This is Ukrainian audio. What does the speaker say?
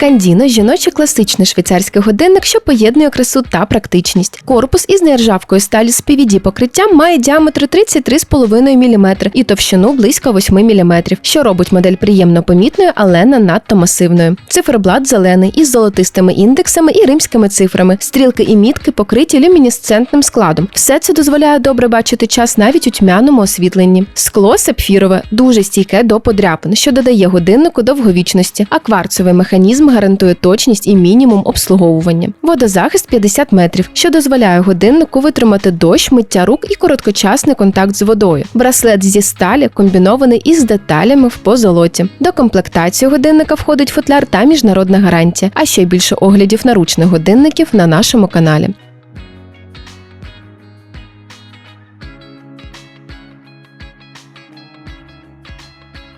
Кандіно жіночий класичний швейцарський годинник, що поєднує красу та практичність. Корпус із нержавкою сталі з PVD покриттям має діаметр 33,5 мм і товщину близько 8 мм, що робить модель приємно помітною, але не надто масивною. Циферблат зелений із золотистими індексами і римськими цифрами. Стрілки і мітки покриті люмінесцентним складом. Все це дозволяє добре бачити час навіть у тьмяному освітленні. Скло сапфірове дуже стійке до подряпин, що додає годиннику довговічності, а кварцовий механізм гарантує точність і мінімум обслуговування. Водозахист 50 метрів, що дозволяє годиннику витримати дощ, миття рук і короткочасний контакт з водою. Браслет зі сталі комбінований із деталями в позолоті. До комплектації годинника входить футляр та міжнародна гарантія. А ще більше оглядів наручних годинників на нашому каналі.